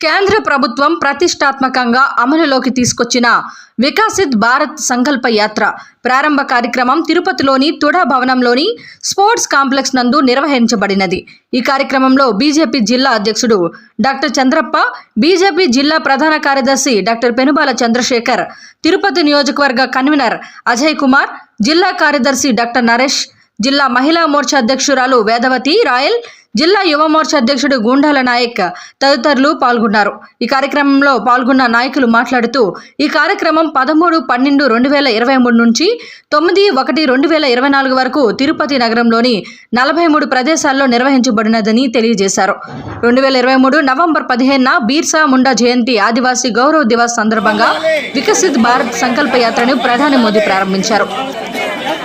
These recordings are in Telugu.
కేంద్ర ప్రభుత్వం ప్రతిష్టాత్మకంగా అమలులోకి తీసుకొచ్చిన వికాసిత్ భారత్ సంకల్ప యాత్ర ప్రారంభ కార్యక్రమం తిరుపతిలోని తుడా భవనంలోని స్పోర్ట్స్ కాంప్లెక్స్ నందు నిర్వహించబడినది. ఈ కార్యక్రమంలో బీజేపీ జిల్లా అధ్యక్షుడు డాక్టర్ చంద్రప్ప బీజేపీ జిల్లా ప్రధాన కార్యదర్శి డాక్టర్ పెనుబాల చంద్రశేఖర్ తిరుపతి నియోజకవర్గ కన్వీనర్ అజయ్ కుమార్ జిల్లా కార్యదర్శి డాక్టర్ నరేష్ జిల్లా మహిళా మోర్చా అధ్యక్షురాలు వేదవతి రాయల్ జిల్లా యువ మోర్చా అధ్యక్షుడు గుండాల నాయక్ తదితరులు పాల్గొన్నారు. ఈ కార్యక్రమంలో పాల్గొన్న నాయకులు మాట్లాడుతూ ఈ కార్యక్రమం పదమూడు పన్నెండు రెండు వేల ఇరవై మూడు నుంచి తొమ్మిది ఒకటి రెండు వేల ఇరవై నాలుగు వరకు తిరుపతి నగరంలోని నలభై మూడు ప్రదేశాల్లో నిర్వహించబడినదని తెలియజేశారు. రెండు వేల ఇరవై మూడు నవంబర్ పదిహేనున బీర్సా ముండా జయంతి ఆదివాసీ గౌరవ దివస్ సందర్భంగా వికసిత్ భారత్ సంకల్ప యాత్రను ప్రధాని మోదీ ప్రారంభించారు.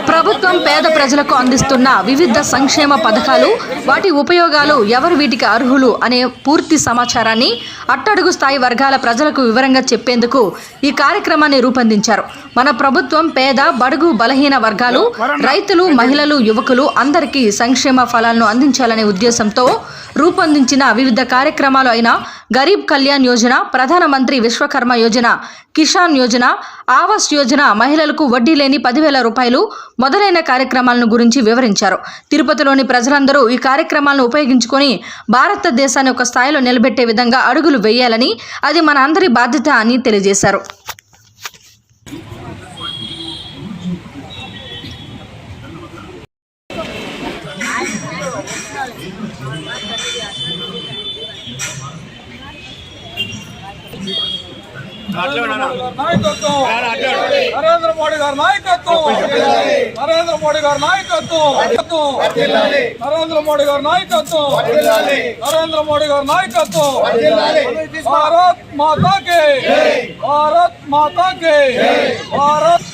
ప్రభుత్వం పేద ప్రజలకు అందిస్తున్న వివిధ సంక్షేమ పథకాలు వాటి ఉపయోగాలు ఎవరు వీటికి అర్హులు అనే పూర్తి సమాచారాన్ని అట్టడుగు స్థాయి వర్గాల ప్రజలకు వివరంగా చెప్పేందుకు ఈ కార్యక్రమాన్ని రూపొందించారు. మన ప్రభుత్వం పేద బడుగు బలహీన వర్గాలు రైతులు మహిళలు యువకులు అందరికీ సంక్షేమ ఫలాలను అందించాలనే ఉద్దేశంతో రూపొందించిన వివిధ కార్యక్రమాలు అయిన గరీబ్ కళ్యాణ్ యోజన ప్రధానమంత్రి విశ్వకర్మ యోజన కిసాన్ యోజన ఆవాస్ యోజన మహిళలకు వడ్డీ లేని పదివేల రూపాయలు మొదలైన కార్యక్రమాలను గురించి వివరించారు. తిరుపతిలోని ప్రజలందరూ ఈ కార్యక్రమాలను ఉపయోగించుకొని భారతదేశాన్ని ఒక స్థాయిలో నిలబెట్టే విధంగా అడుగులు వేయాలని అది మన అందరి బాధ్యత అని తెలియజేశారు. నాయకత్వం నరేంద్ర మోడీ గారి నాయకత్వం నరేంద్ర మోడీ గారి నాయకత్వం నరేంద్ర మోడీ గారి నాయకత్వం నరేంద్ర మోడీ గారి నాయకత్వం భారత్ మాతాకే భారత్ మాతాకే భారత్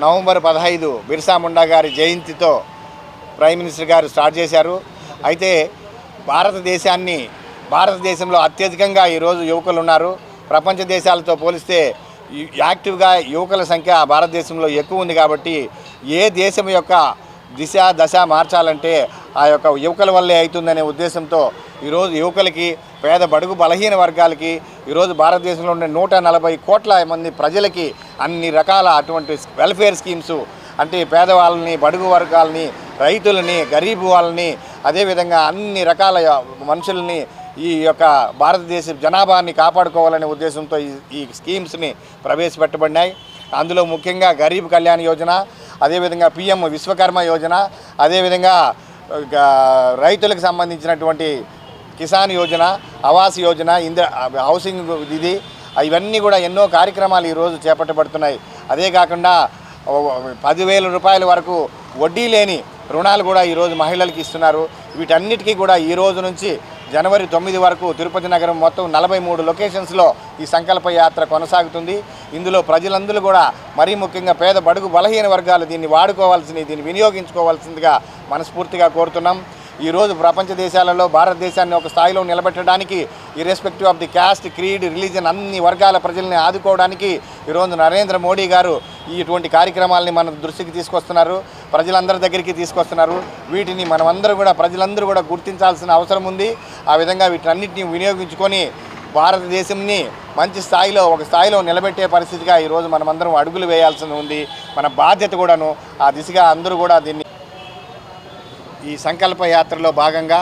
నవంబర్ పదహైదు బిర్సా ముండా గారి జయంతితో ప్రైమ్ మినిస్టర్ గారు స్టార్ట్ చేశారు. అయితే భారతదేశాన్ని భారతదేశంలో అత్యధికంగా ఈరోజు యువకులు ఉన్నారు ప్రపంచ దేశాలతో పోలిస్తే యాక్టివ్గా యువకుల సంఖ్య భారతదేశంలో ఎక్కువ ఉంది కాబట్టి ఏ దేశం యొక్క దిశ దశ మార్చాలంటే ఆ యొక్క యువకుల వల్లే అవుతుందనే ఉద్దేశంతో ఈరోజు యువకులకి పేద బడుగు బలహీన వర్గాలకి ఈరోజు భారతదేశంలో ఉండే నూట నలభై కోట్ల మంది ప్రజలకి అన్ని రకాల అటువంటి వెల్ఫేర్ స్కీమ్స్ అంటే పేదవాళ్ళని బడుగు వర్గాలని రైతులని గరీబు వాళ్ళని అదేవిధంగా అన్ని రకాల మనుషుల్ని ఈ యొక్క భారతదేశ జనాభాని కాపాడుకోవాలనే ఉద్దేశంతో ఈ ఈ స్కీమ్స్ని ప్రవేశపెట్టబడినాయి. అందులో ముఖ్యంగా గరీబ్ కళ్యాణ్ యోజన అదేవిధంగా పిఎం విశ్వకర్మ యోజన అదేవిధంగా రైతులకు సంబంధించినటువంటి కిసాన్ యోజన ఆవాస్ యోజన ఇంద్ర హౌసింగ్ ఇది ఇవన్నీ కూడా ఎన్నో కార్యక్రమాలు ఈరోజు చేపట్టబడుతున్నాయి. అదే కాకుండా పదివేల రూపాయల వరకు వడ్డీ లేని రుణాలు కూడా ఈరోజు మహిళలకు ఇస్తున్నారు. వీటన్నిటికీ కూడా ఈ రోజు నుంచి జనవరి తొమ్మిది వరకు తిరుపతి నగరం మొత్తం నలభై మూడు లొకేషన్స్లో ఈ సంకల్ప యాత్ర కొనసాగుతుంది. ఇందులో ప్రజలందరూ కూడా మరీ ముఖ్యంగా పేద బడుగు బలహీన వర్గాలు దీన్ని వాడుకోవాల్సింది దీన్ని వినియోగించుకోవాల్సిందిగా మనస్ఫూర్తిగా కోరుతున్నాం. ఈరోజు ప్రపంచ దేశాలలో భారతదేశాన్ని ఒక స్థాయిలో నిలబెట్టడానికి irrespective of the caste creed religion అన్ని వర్గాల ప్రజల్ని ఆదుకోవడానికి ఈరోజు నరేంద్ర మోడీ గారు ఇటువంటి కార్యక్రమాలని మన దృష్టికి తీసుకొస్తున్నారు ప్రజలందరి దగ్గరికి తీసుకొస్తున్నారు. వీటిని మనమందరూ కూడా ప్రజలందరూ కూడా గుర్తించాల్సిన అవసరం ఉంది. ఆ విధంగా వీటన్నిటిని వినియోగించుకొని భారతదేశంని మంచి స్థాయిలో ఒక స్థాయిలో నిలబెట్టే పరిస్థితిగా ఈరోజు మనమందరం అడుగులు వేయాల్సి ఉంది. మన బాధ్యత కూడాను ఆ దిశగా అందరూ కూడా దీన్ని ఈ సంకల్ప యాత్రలో భాగంగా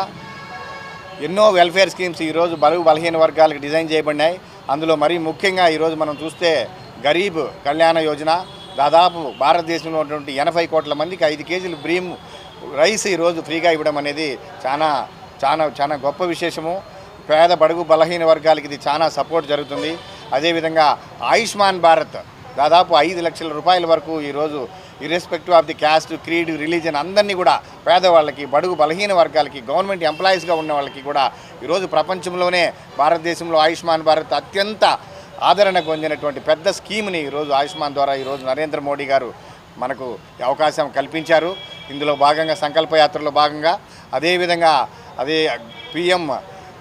ఎన్నో వెల్ఫేర్ స్కీమ్స్ ఈరోజు బరువు బలహీన వర్గాలకు డిజైన్ చేయబడినాయి. అందులో మరీ ముఖ్యంగా ఈరోజు మనం చూస్తే గరీబ్ కళ్యాణ యోజన దాదాపు భారతదేశంలో ఉన్నటువంటి ఎనభై కోట్ల మందికి ఐదు కేజీలు బ్రీమ్ రైస్ ఈరోజు ఫ్రీగా ఇవ్వడం అనేది చాలా చాలా చాలా గొప్ప విశేషము. పేద బడుగు బలహీన వర్గాలకి ఇది చాలా సపోర్ట్ జరుగుతుంది. అదేవిధంగా ఆయుష్మాన్ భారత్ దాదాపు ఐదు లక్షల రూపాయల వరకు ఈరోజు irrespective of the caste creed religion అందరినీ కూడా పేదవాళ్ళకి బడుగు బలహీన వర్గాలకి గవర్నమెంట్ ఎంప్లాయీస్గా ఉన్న వాళ్ళకి కూడా ఈరోజు ప్రపంచంలోనే భారతదేశంలో ఆయుష్మాన్ భారత్ అత్యంత ఆదరణ పొందినటువంటి పెద్ద స్కీమ్ని ఈరోజు ఆయుష్మాన్ ద్వారా ఈరోజు నరేంద్ర మోడీ గారు మనకు అవకాశం కల్పించారు. ఇందులో భాగంగా సంకల్పయాత్రలో భాగంగా అదేవిధంగా అదే పిఎం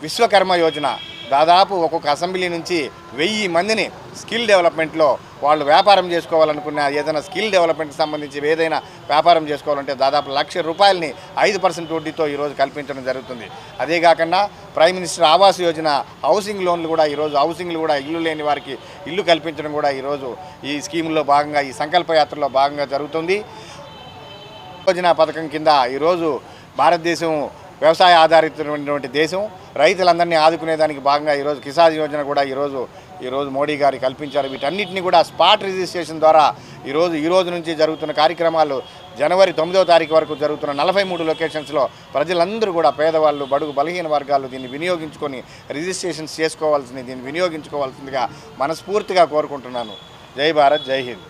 విశ్వకర్మ యోజన దాదాపు ఒక్కొక్క అసెంబ్లీ నుంచి వెయ్యి మందిని స్కిల్ డెవలప్మెంట్లో వాళ్ళు వ్యాపారం చేసుకోవాలనుకున్న ఏదైనా స్కిల్ డెవలప్మెంట్కి సంబంధించి ఏదైనా వ్యాపారం చేసుకోవాలంటే దాదాపు లక్ష రూపాయలని ఐదు పర్సెంట్ వడ్డీతో ఈరోజు కల్పించడం జరుగుతుంది. అదే కాకుండా prime minister Awas Yojana housing లోన్లు కూడా ఈరోజు హౌసింగ్లు కూడా ఇల్లు లేని వారికి ఇల్లు కల్పించడం కూడా ఈరోజు ఈ స్కీమ్లో భాగంగా ఈ సంకల్పయాత్రలో భాగంగా జరుగుతుంది. యోజన పథకం కింద ఈరోజు భారతదేశం వ్యవసాయ ఆధారితమైనటువంటి దేశం. రైతులందరినీ ఆదుకునేదానికి భాగంగా ఈరోజు కిసాన్ యోజన కూడా ఈరోజు ఈరోజు మోడీ గారు కల్పించారు. వీటన్నిటిని కూడా స్పాట్ రిజిస్ట్రేషన్ ద్వారా ఈరోజు ఈ రోజు నుంచి జరుగుతున్న కార్యక్రమాలు జనవరి తొమ్మిదవ తారీఖు వరకు జరుగుతున్న నలభై మూడు లొకేషన్స్లో ప్రజలందరూ కూడా పేదవాళ్ళు బడుగు బలహీన వర్గాలు దీన్ని వినియోగించుకొని రిజిస్ట్రేషన్స్ చేసుకోవాల్సింది దీన్ని వినియోగించుకోవాల్సిందిగా మనస్ఫూర్తిగా కోరుకుంటున్నాను. జై భారత్ జై హింద్.